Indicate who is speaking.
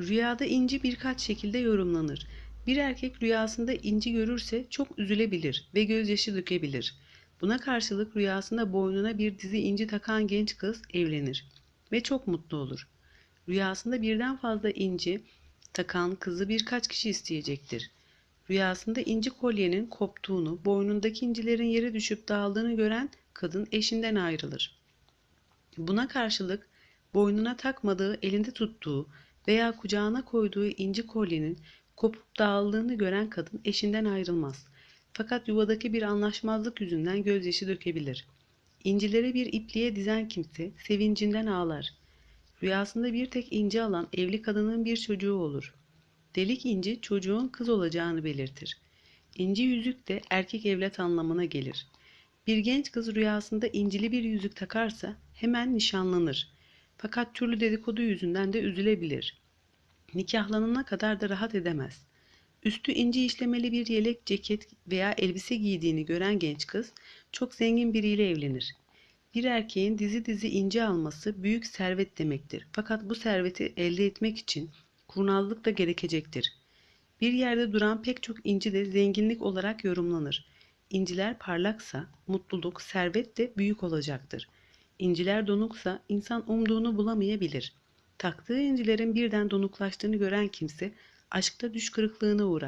Speaker 1: Rüyada inci birkaç şekilde yorumlanır. Bir erkek rüyasında inci görürse çok üzülebilir ve gözyaşı dökebilir. Buna karşılık rüyasında boynuna bir dizi inci takan genç kız evlenir ve çok mutlu olur. Rüyasında birden fazla inci takan kızı birkaç kişi isteyecektir. Rüyasında inci kolyenin koptuğunu, boynundaki incilerin yere düşüp dağıldığını gören kadın eşinden ayrılır. Buna karşılık boynuna takmadığı, elinde tuttuğu veya kucağına koyduğu inci kolyenin kopup dağıldığını gören kadın eşinden ayrılmaz. Fakat yuvadaki bir anlaşmazlık yüzünden gözyaşı dökebilir. İncileri bir ipliğe dizen kimse sevincinden ağlar. Rüyasında bir tek inci alan evli kadının bir çocuğu olur. Delik inci çocuğun kız olacağını belirtir. İnci yüzük de erkek evlat anlamına gelir. Bir genç kız rüyasında incili bir yüzük takarsa hemen nişanlanır. Fakat türlü dedikodu yüzünden de üzülebilir. Nikahlanana kadar da rahat edemez. Üstü inci işlemeli bir yelek, ceket veya elbise giydiğini gören genç kız çok zengin biriyle evlenir. Bir erkeğin dizi dizi inci alması büyük servet demektir. Fakat bu serveti elde etmek için kurnazlık da gerekecektir. Bir yerde duran pek çok inci de zenginlik olarak yorumlanır. İnciler parlaksa mutluluk, servet de büyük olacaktır. İnciler donuksa insan umduğunu bulamayabilir. Taktığı incilerin birden donuklaştığını gören kimse aşkta düş kırıklığına uğrar.